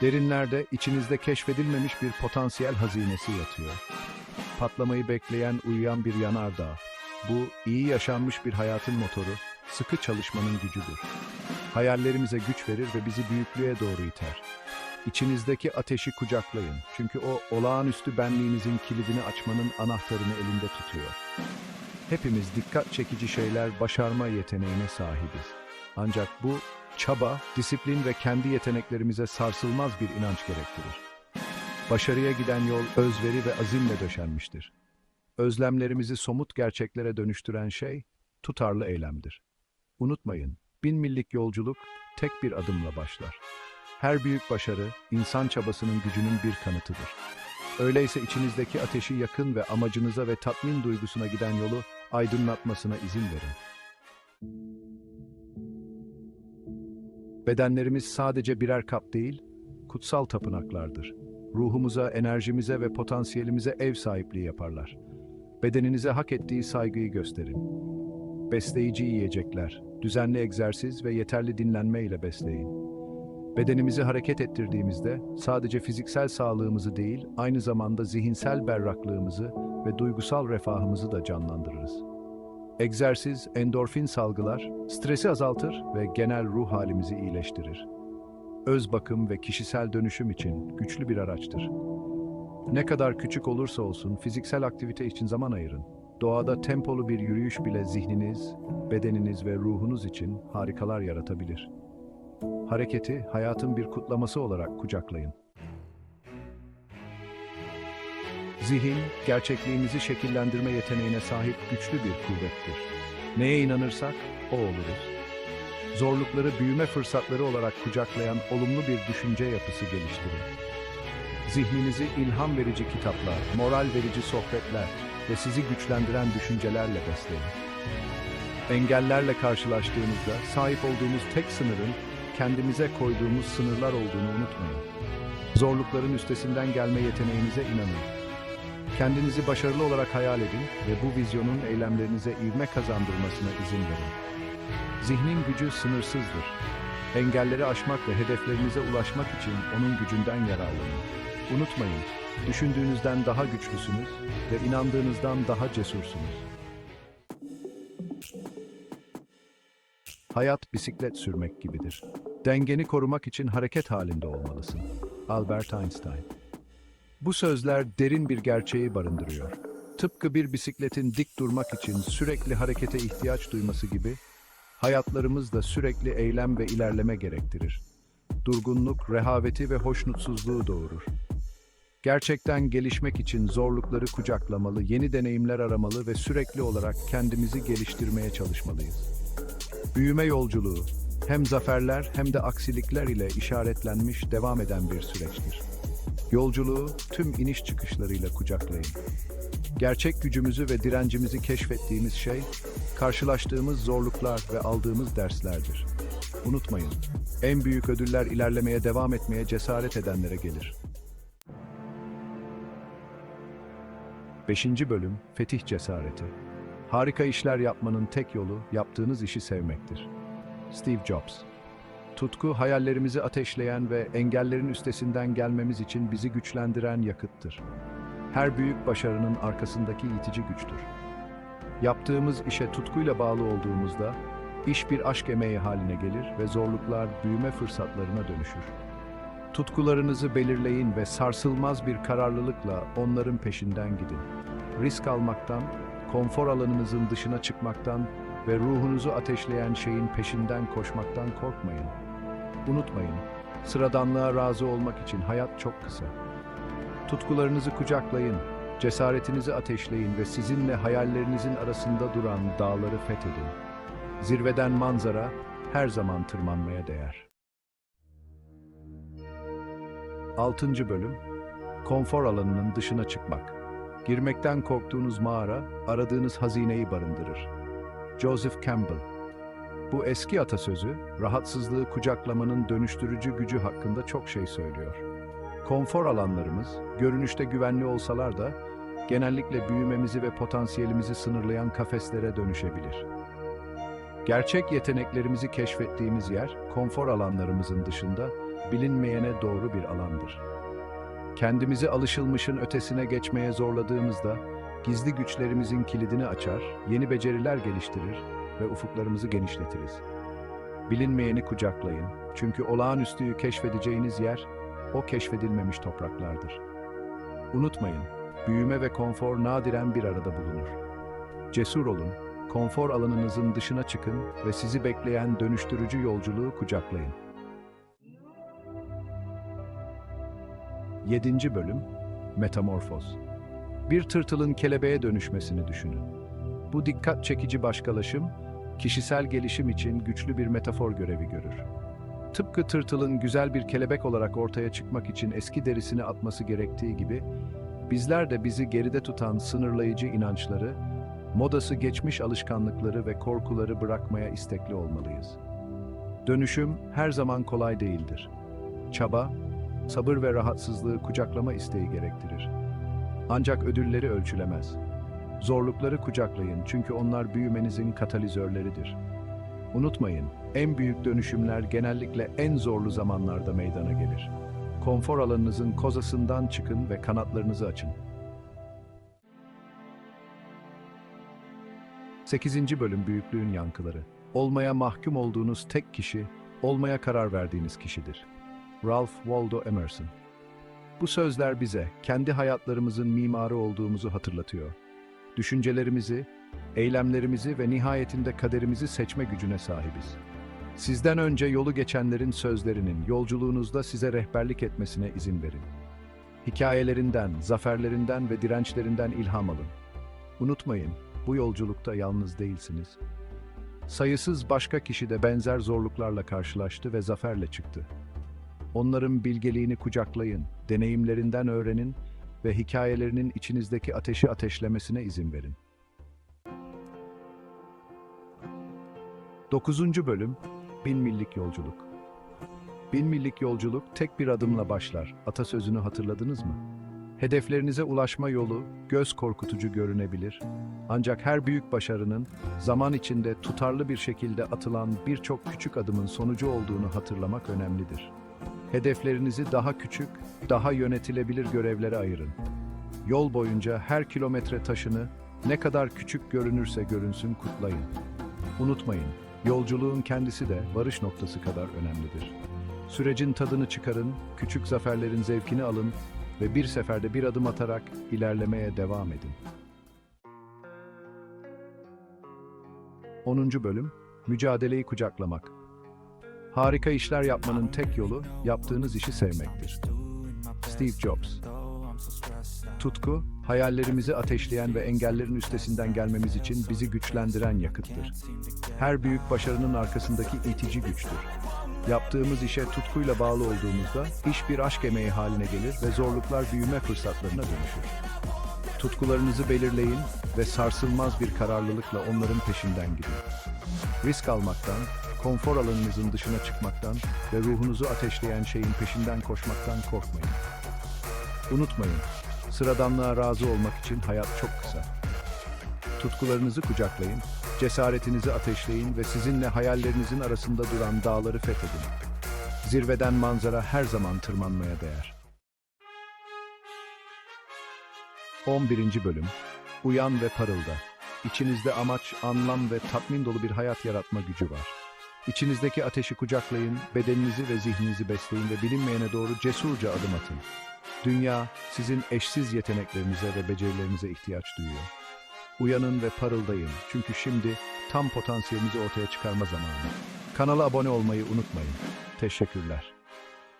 Derinlerde içinizde keşfedilmemiş bir potansiyel hazinesi yatıyor. Patlamayı bekleyen uyuyan bir yanardağ. Bu iyi yaşanmış bir hayatın motoru, sıkı çalışmanın gücüdür. Hayallerimize güç verir ve bizi büyüklüğe doğru iter. İçinizdeki ateşi kucaklayın. Çünkü o olağanüstü benliğinizin kilidini açmanın anahtarını elinde tutuyor. Hepimiz dikkat çekici şeyler başarma yeteneğine sahibiz. Ancak bu çaba, disiplin ve kendi yeteneklerimize sarsılmaz bir inanç gerektirir. Başarıya giden yol özveri ve azimle döşenmiştir. Özlemlerimizi somut gerçeklere dönüştüren şey tutarlı eylemdir. Unutmayın, bin millik yolculuk tek bir adımla başlar. Her büyük başarı insan çabasının gücünün bir kanıtıdır. Öyleyse içinizdeki ateşi yakın ve amacınıza ve tatmin duygusuna giden yolu aydınlatmasına izin verin. Bedenlerimiz sadece birer kap değil, kutsal tapınaklardır. Ruhumuza, enerjimize ve potansiyelimize ev sahipliği yaparlar. Bedeninize hak ettiği saygıyı gösterin. Besleyici yiyecekler, düzenli egzersiz ve yeterli dinlenme ile besleyin. Bedenimizi hareket ettirdiğimizde sadece fiziksel sağlığımızı değil, aynı zamanda zihinsel berraklığımızı ve duygusal refahımızı da canlandırırız. Egzersiz, endorfin salgılar, stresi azaltır ve genel ruh halimizi iyileştirir. Öz bakım ve kişisel dönüşüm için güçlü bir araçtır. Ne kadar küçük olursa olsun fiziksel aktivite için zaman ayırın. Doğada tempolu bir yürüyüş bile zihniniz, bedeniniz ve ruhunuz için harikalar yaratabilir. Hareketi hayatın bir kutlaması olarak kucaklayın. Zihin, gerçekliğimizi şekillendirme yeteneğine sahip güçlü bir kuvvettir. Neye inanırsak, o oluruz. Zorlukları büyüme fırsatları olarak kucaklayan olumlu bir düşünce yapısı geliştirin. Zihninizi ilham verici kitaplar, moral verici sohbetler ve sizi güçlendiren düşüncelerle besleyin. Engellerle karşılaştığınızda sahip olduğumuz tek sınırın kendimize koyduğumuz sınırlar olduğunu unutmayın. Zorlukların üstesinden gelme yeteneğinize inanın. Kendinizi başarılı olarak hayal edin ve bu vizyonun eylemlerinize ivme kazandırmasına izin verin. Zihnin gücü sınırsızdır. Engelleri aşmak ve hedeflerinize ulaşmak için onun gücünden yararlanın. Unutmayın, düşündüğünüzden daha güçlüsünüz ve inandığınızdan daha cesursunuz. Hayat bisiklet sürmek gibidir. Dengeni korumak için hareket halinde olmalısın. Albert Einstein Bu sözler derin bir gerçeği barındırıyor. Tıpkı bir bisikletin dik durmak için sürekli harekete ihtiyaç duyması gibi, hayatlarımız da sürekli eylem ve ilerleme gerektirir. Durgunluk, rehaveti ve hoşnutsuzluğu doğurur. Gerçekten gelişmek için zorlukları kucaklamalı, yeni deneyimler aramalı ve sürekli olarak kendimizi geliştirmeye çalışmalıyız. Büyüme yolculuğu hem zaferler hem de aksilikler ile işaretlenmiş devam eden bir süreçtir. Yolculuğu tüm iniş çıkışlarıyla kucaklayın. Gerçek gücümüzü ve direncimizi keşfettiğimiz şey, karşılaştığımız zorluklar ve aldığımız derslerdir. Unutmayın, en büyük ödüller ilerlemeye devam etmeye cesaret edenlere gelir. 5. Bölüm Fetih Cesareti Harika işler yapmanın tek yolu yaptığınız işi sevmektir. Steve Jobs Tutku, hayallerimizi ateşleyen ve engellerin üstesinden gelmemiz için bizi güçlendiren yakıttır. Her büyük başarının arkasındaki itici güçtür. Yaptığımız işe tutkuyla bağlı olduğumuzda, iş bir aşk emeği haline gelir ve zorluklar büyüme fırsatlarına dönüşür. Tutkularınızı belirleyin ve sarsılmaz bir kararlılıkla onların peşinden gidin. Risk almaktan, konfor alanınızın dışına çıkmaktan ve ruhunuzu ateşleyen şeyin peşinden koşmaktan korkmayın. Unutmayın, sıradanlığa razı olmak için hayat çok kısa. Tutkularınızı kucaklayın, cesaretinizi ateşleyin ve sizinle hayallerinizin arasında duran dağları fethedin. Zirveden manzara her zaman tırmanmaya değer. 6. Bölüm Konfor alanının dışına çıkmak. Girmekten korktuğunuz mağara, aradığınız hazineyi barındırır. Joseph Campbell Bu eski atasözü, rahatsızlığı kucaklamanın dönüştürücü gücü hakkında çok şey söylüyor. Konfor alanlarımız, görünüşte güvenli olsalar da, genellikle büyümemizi ve potansiyelimizi sınırlayan kafeslere dönüşebilir. Gerçek yeteneklerimizi keşfettiğimiz yer, konfor alanlarımızın dışında, bilinmeyene doğru bir alandır. Kendimizi alışılmışın ötesine geçmeye zorladığımızda, gizli güçlerimizin kilidini açar, yeni beceriler geliştirir ve ufuklarımızı genişletiriz. Bilinmeyeni kucaklayın, çünkü olağanüstüyü keşfedeceğiniz yer, o keşfedilmemiş topraklardır. Unutmayın, büyüme ve konfor nadiren bir arada bulunur. Cesur olun, konfor alanınızın dışına çıkın ve sizi bekleyen dönüştürücü yolculuğu kucaklayın. 7. Bölüm Metamorfoz Bir tırtılın kelebeğe dönüşmesini düşünün. Bu dikkat çekici başkalaşım, kişisel gelişim için güçlü bir metafor görevi görür. Tıpkı tırtılın güzel bir kelebek olarak ortaya çıkmak için eski derisini atması gerektiği gibi, bizler de bizi geride tutan sınırlayıcı inançları, modası geçmiş alışkanlıkları ve korkuları bırakmaya istekli olmalıyız. Dönüşüm her zaman kolay değildir. Çaba, sabır ve rahatsızlığı kucaklama isteği gerektirir. Ancak ödülleri ölçülemez. Zorlukları kucaklayın çünkü onlar büyümenizin katalizörleridir. Unutmayın, en büyük dönüşümler genellikle en zorlu zamanlarda meydana gelir. Konfor alanınızın kozasından çıkın ve kanatlarınızı açın. 8. Bölüm Büyüklüğün Yankıları Olmaya mahkum olduğunuz tek kişi, olmaya karar verdiğiniz kişidir. Ralph Waldo Emerson Bu sözler bize kendi hayatlarımızın mimarı olduğumuzu hatırlatıyor. Düşüncelerimizi, eylemlerimizi ve nihayetinde kaderimizi seçme gücüne sahibiz. Sizden önce yolu geçenlerin sözlerinin yolculuğunuzda size rehberlik etmesine izin verin. Hikayelerinden, zaferlerinden ve dirençlerinden ilham alın. Unutmayın, bu yolculukta yalnız değilsiniz. Sayısız başka kişi de benzer zorluklarla karşılaştı ve zaferle çıktı. Onların bilgeliğini kucaklayın, deneyimlerinden öğrenin ve hikayelerinin içinizdeki ateşi ateşlemesine izin verin. 9. Bölüm Bin Millik Yolculuk Bin millik yolculuk tek bir adımla başlar. Atasözünü hatırladınız mı? Hedeflerinize ulaşma yolu göz korkutucu görünebilir. Ancak her büyük başarının zaman içinde tutarlı bir şekilde atılan birçok küçük adımın sonucu olduğunu hatırlamak önemlidir. Hedeflerinizi daha küçük, daha yönetilebilir görevlere ayırın. Yol boyunca her kilometre taşını ne kadar küçük görünürse görünsün kutlayın. Unutmayın, yolculuğun kendisi de varış noktası kadar önemlidir. Sürecin tadını çıkarın, küçük zaferlerin zevkini alın ve bir seferde bir adım atarak ilerlemeye devam edin. 10. Bölüm Mücadeleyi kucaklamak Harika işler yapmanın tek yolu yaptığınız işi sevmektir. Steve Jobs Tutku, hayallerimizi ateşleyen ve engellerin üstesinden gelmemiz için bizi güçlendiren yakıttır. Her büyük başarının arkasındaki itici güçtür. Yaptığımız işe tutkuyla bağlı olduğumuzda iş bir aşk emeği haline gelir ve zorluklar büyüme fırsatlarına dönüşür. Tutkularınızı belirleyin ve sarsılmaz bir kararlılıkla onların peşinden gidin. Risk almaktan, konfor alanınızın dışına çıkmaktan ve ruhunuzu ateşleyen şeyin peşinden koşmaktan korkmayın. Unutmayın, sıradanlığa razı olmak için hayat çok kısa. Tutkularınızı kucaklayın, cesaretinizi ateşleyin ve sizinle hayallerinizin arasında duran dağları fethedin. Zirveden manzara her zaman tırmanmaya değer. 11. Bölüm Uyan ve parılda. İçinizde amaç, anlam ve tatmin dolu bir hayat yaratma gücü var. İçinizdeki ateşi kucaklayın, bedeninizi ve zihninizi besleyin ve bilinmeyene doğru cesurca adım atın. Dünya sizin eşsiz yeteneklerinize ve becerilerinize ihtiyaç duyuyor. Uyanın ve parıldayın çünkü şimdi tam potansiyelinizi ortaya çıkarma zamanı. Kanala abone olmayı unutmayın. Teşekkürler.